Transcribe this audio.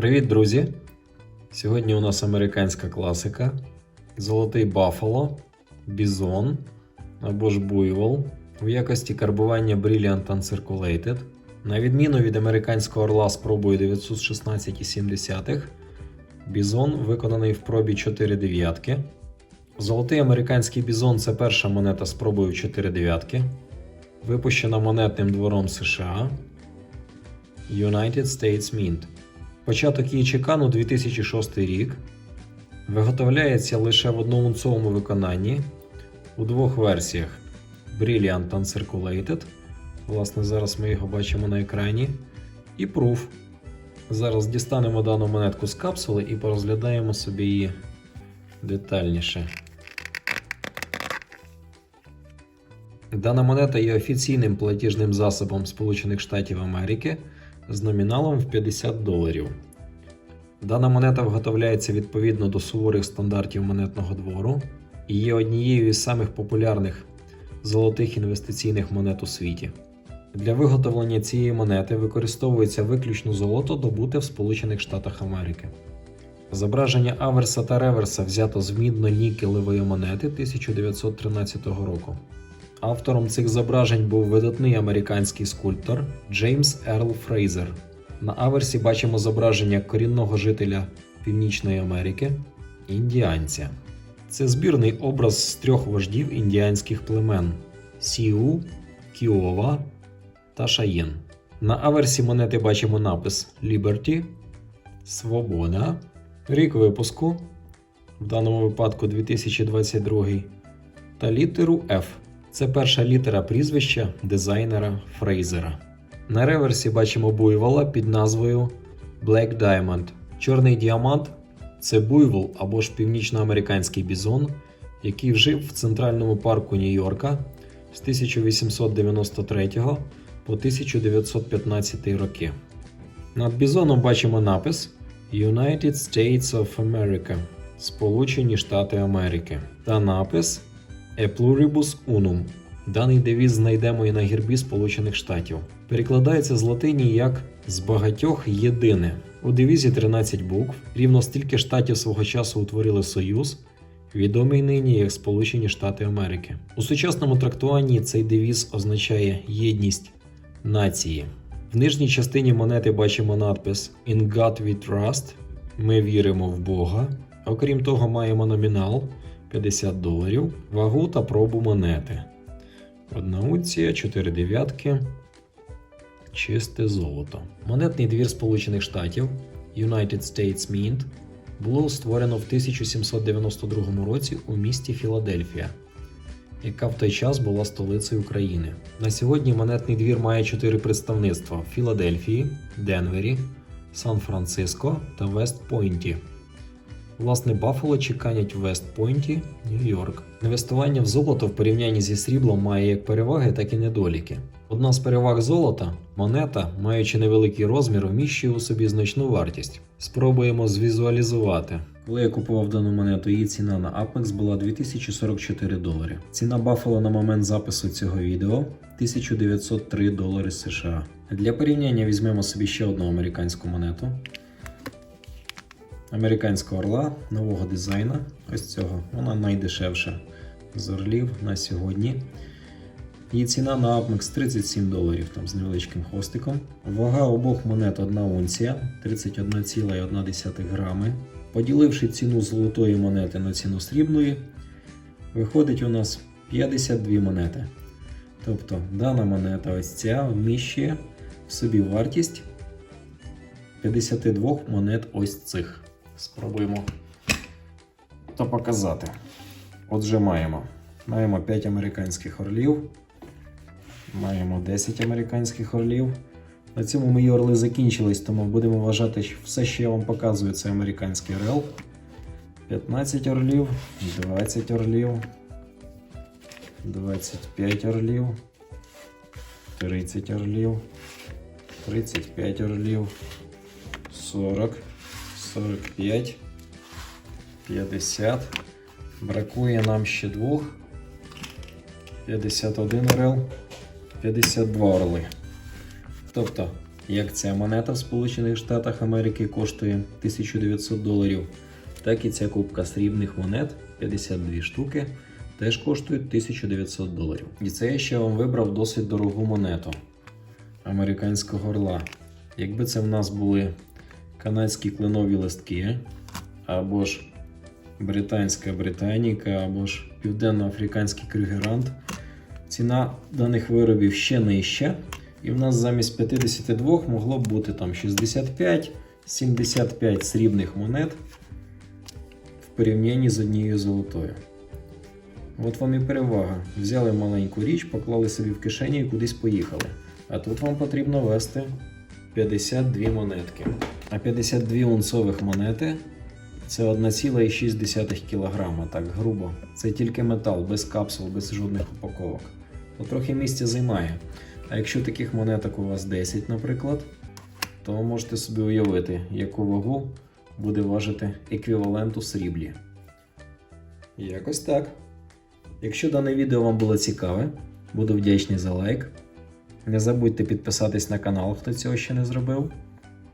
Привіт, друзі! Сьогодні у нас американська класика. Золотий Баффало, Бізон або ж Буйвол в якості карбування Brilliant Uncirculated. На відміну від американського орла з пробою 916,7, Бізон виконаний в пробі 4 дев'ятки. Золотий американський бізон це перша монета з пробою 4 дев'ятки, випущена монетним двором США United States Mint. Початок її чекану 2006 рік. Виготовляється лише в одноунцовому виконанні у двох версіях: Brilliant Uncirculated. Власне, зараз ми його бачимо на екрані. І Proof. Зараз дістанемо дану монетку з капсули і порозглядаємо собі її детальніше. Дана монета є офіційним платіжним засобом Сполучених Штатів Америки з номіналом в 50 доларів. Дана монета виготовляється відповідно до суворих стандартів монетного двору і є однією із самих популярних золотих інвестиційних монет у світі. Для виготовлення цієї монети використовується виключно золото, добуте в Сполучених Штатах Америки. Зображення аверса та реверса взято з мідно-нікелевої монети 1913 року. Автором цих зображень був видатний американський скульптор Джеймс Ерл Фрейзер. На аверсі бачимо зображення корінного жителя Північної Америки індіанця. Це збірний образ з трьох вождів індіанських племен Сіу, Кіова та Шаєн. На аверсі монети бачимо напис Liberty, Свобода, рік випуску, в даному випадку 2022, та літеру F. Це перша літера прізвища дизайнера Фрейзера. На реверсі бачимо буйвола під назвою Black Diamond. Чорний діамант це буйвол або ж північноамериканський бізон, який жив в центральному парку Нью-Йорка з 1893 по 1915 роки. Над бізоном бачимо напис United States of America Сполучені Штати Америки та напис E pluribus unum. Даний девіз знайдемо і на гербі Сполучених Штатів. Перекладається з латині як з багатьох єдине. У девізі 13 букв, рівно стільки штатів свого часу утворили Союз, відомий нині як Сполучені Штати Америки. У сучасному трактуванні цей девіз означає єдність нації. В нижній частині монети бачимо надпис In God We Trust. Ми віримо в Бога. Окрім того, маємо номінал 50 доларів, вагу та пробу монети. Одна унція, 4 дев'ятки, чисте золото. Монетний двір Сполучених Штатів United States Mint було створено в 1792 році у місті Філадельфія, яка в той час була столицею України. На сьогодні монетний двір має чотири представництва в Філадельфії, Денвері, Сан-Франциско та Вест-Пойнті. Власне, Баффало чеканять в Вест-Пойнті, Нью-Йорк. Інвестування в золото в порівнянні зі сріблом має як переваги, так і недоліки. Одна з переваг золота монета, маючи невеликий розмір, вміщує у собі значну вартість. Спробуємо звізуалізувати. Коли я купував дану монету, її ціна на Apex була 2044 долари. Ціна Buffalo на момент запису цього відео 1903 долари США. Для порівняння візьмемо собі ще одну американську монету американського орла нового дизайну. Ось цього. Вона найдешевша з орлів на сьогодні. Її ціна на Apmex 37 доларів там з невеличким хвостиком. Вага обох монет 1 унція 31,1 грами. Поділивши ціну золотої монети на ціну срібної, виходить у нас 52 монети. Тобто дана монета ось ця вміщує в собі вартість 52 монет ось цих. Спробуємо то показати. Отже, маємо. Маємо 5 американських орлів. Маємо 10 американських орлів. На цьому мої орли закінчились, тому будемо вважати, що все, що я вам показую, це американський орел. 15 орлів, 20 орлів, 25 орлів, 30 орлів, 35 орлів, 40. 45, 50. Бракує нам ще двох. 51 орел, 52 орли. Тобто як ця монета в Сполучених Штатах Америки коштує 1900 доларів, так і ця кубка срібних монет 52 штуки теж коштують 1900 доларів. І це я ще вам вибрав досить дорогу монету американського орла. Якби це в нас були канадські кленові листки, або ж британська британіка, або ж південно-африканський крюгерант, ціна даних виробів ще нижча. І в нас замість 52 могло б бути там 65-75 срібних монет в порівнянні з однією золотою. От вам і перевага. Взяли маленьку річ, поклали собі в кишені і кудись поїхали. А тут вам потрібно вести 52 монетки. А 52 унцових монети це 1,6 кг, так грубо. Це тільки метал, без капсул, без жодних упаковок. То трохи місця займає. А якщо таких монеток у вас 10, наприклад, то можете собі уявити, яку вагу буде важити еквівалент у сріблі. Якось так. Якщо дане відео вам було цікаве, буду вдячний за лайк. Не забудьте підписатись на канал, хто цього ще не зробив.